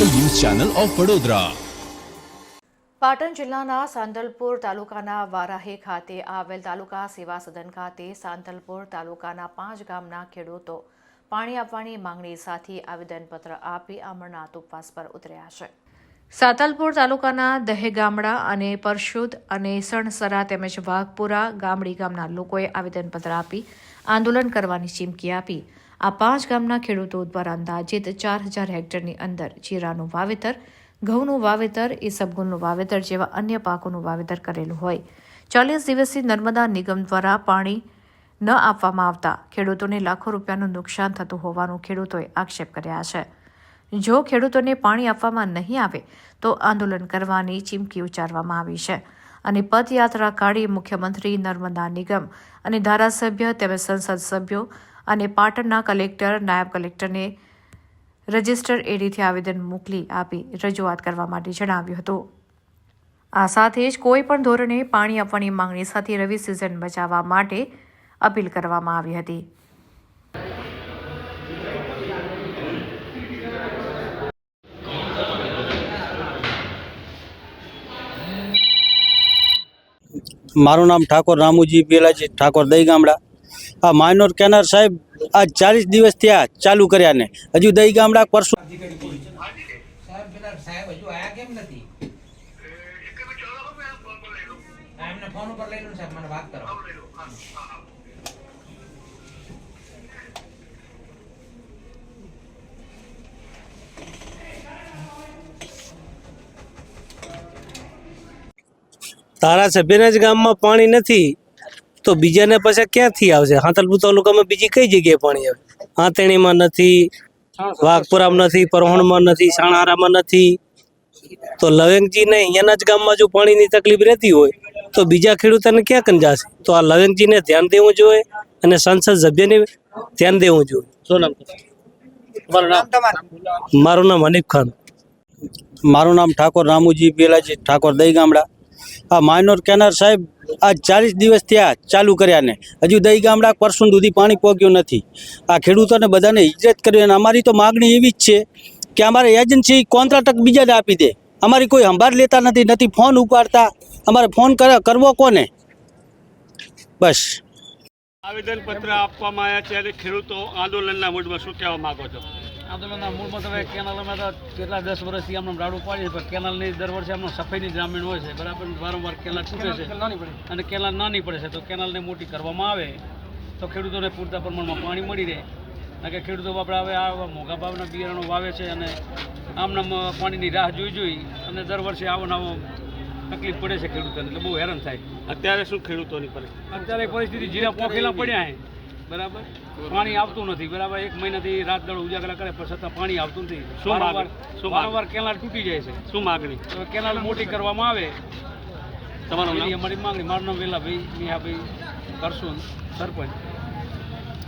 Channel of Vadodara. Patan જિલ્લાના સાંતલપુર તાલુકાના વારાહી ખાતે આવેલ તાલુકા સેવા સદન ખાતે સાંતલપુર તાલુકાના પાંચ ગામના ખેડૂતો પાણી આપવાની માંગણી સાથે આવેદનપત્ર આપી અમરનાથ ઉપવાસ પર ઉતર્યા છે. સાતલપુર તાલુકાના દહેગામડા અને પરશુદ અને સણસરા તેમજ વાઘપુરા ગામડી ગામના લોકોએ આવેદનપત્ર આપી આંદોલન કરવાની ચીમકી આપી આ પાંચ ગામના ખેડૂતો દ્વારા અંદાજિત ચાર હજાર હેક્ટરની અંદર જીરાનું વાવેતર, ઘઉંનું વાવેતર, ઈસબગુલનું વાવેતર જેવા અન્ય પાકોનું વાવેતર કરેલું હોય. ચાલીસ દિવસથી નર્મદા નિગમ દ્વારા પાણી ન આપવામાં આવતા ખેડૂતોને લાખો રૂપિયાનું નુકસાન થતું હોવાનું ખેડૂતોએ આક્ષેપ કર્યા છે. જો ખેડૂતોને પાણી આપવામાં નહીં આવે, તો આંદોલન કરવાની ચીમકી ઉચ્ચારવામાં આવી છે. અને પદયાત્રા કાઢી મુખ્યમંત્રી નર્મદા નિગમ અને ધારાસભ્ય તેમજ સંસદ સભ્યો અને પાટણના કલેક્ટર, નાયબ કલેક્ટરને રજિસ્ટર એડીથી આવેદન મોકલી આપી રજૂઆત કરવા માટે જણાવ્યું હતું. આ સાથે જ કોઈ પણ ધોરણે પાણી આપવાની માંગણી સાથે રવિ સિઝન બચાવવા માટે અપીલ કરવામાં આવી હતી. મારું નામ ઠાકોર રામુજી પેલાજી ઠાકોર દહી ગામડા આ માઇનોર કેનાર સાહેબ આ ચાલીસ દિવસ થયા ચાલુ કર્યા ને. હજુ દહી ગામડા પરસો સાહેબ સાહેબ હજુ આયા કેમ નથી? ફોન ઉપર લઈ લો સાહેબ મને વાત કરો. ધારાસભ્યના જ ગામમાં પાણી નથી તો બીજાને પાછા ક્યાંથી આવશે? હાથલપુર તાલુકામાં બીજી કઈ જગ્યાએ પાણી આવે? હાથેણીમાં નથી વાઘપુરામાં નથી પરહોણમાં નથી સાણારામાં નથી. તો લવેંગજીને અહીંયાના જ ગામમાં જો પાણીની તકલીફ રહેતી હોય તો બીજા ખેડૂતોને ક્યાં કંજાશે તો આ લવેંગજીને ધ્યાન દેવું જોઈએ અને સંસદ સભ્યને ધ્યાન દેવું જોઈએ. શું નામ? મારું નામ હનીફ ખાન. મારું નામ ઠાકોર રામુજી પેલાજી ઠાકોર દઈ ગામડા. આ માઇનોર કેનાર સાહેબ આ ચાલીસ દિવસ ત્યાં ચાલુ કર્યા ને. હજુ દહીં ગામડા પરસું સુધી પાણી પહોંચ્યું નથી. આ ખેડૂતોને બધાને ઇજ્જત કરી અને અમારી તો માગણી એવી જ છે કે અમારે એજન્સી કોન્ટ્રાક્ટ બીજાને આપી દે. અમારી કોઈ સંભાળ લેતા નથી નથી ફોન ઉપાડતા. અમારે ફોન કરે, કરવો કોને? બસ. આવેદન પત્ર આપવામાં આવ્યા છે ખેડૂતો આંદોલનના મૂડમાં શું કહેવા માગો છો? આંદોલનના મૂળમાં તમે કેનાલમાં તો કેટલા દસ વર્ષથી આમને રાડું પાડીએ પણ કેનાલની દર વર્ષે આમનો સફાઈની ગ્રામીણ હોય છે બરાબર? વારંવાર કેનાલ છૂટે છે. અને કેનાલ નાની પડે છે તો કેનાલને મોટી કરવામાં આવે તો ખેડૂતોને પૂરતા પ્રમાણમાં પાણી મળી રહે. કારણ કે ખેડૂતો આપણે હવે આ મોંઘા ભાવના બિયારણો વાવે છે અને આમના પાણીની રાહ જોઈ જોઈ અને દર વર્ષે આવો નવો તકલીફ પડે છે ખેડૂતોને એટલે બહુ હેરાન થાય. અત્યારે શું ખેડૂતોની પરિસ્થિતિ? અત્યારે પરિસ્થિતિ જીરા પોખેલા પડ્યા છે. બરાબર? પાણી આવતું. નથી બરાબર? એક મહિનાથી રાત દળ ઉજાગરા કરે પણ છતાં પાણી આવતું નથી. શું? શું વારંવાર કેનાલ તૂટી જાય છે. શું માગણી? તો કેનાલ મોટી કરવામાં આવે. તમારું અમારી માંગણી. મારું નામ વેલાભાઈ મિયાભાઈ કરશું સરપંચ.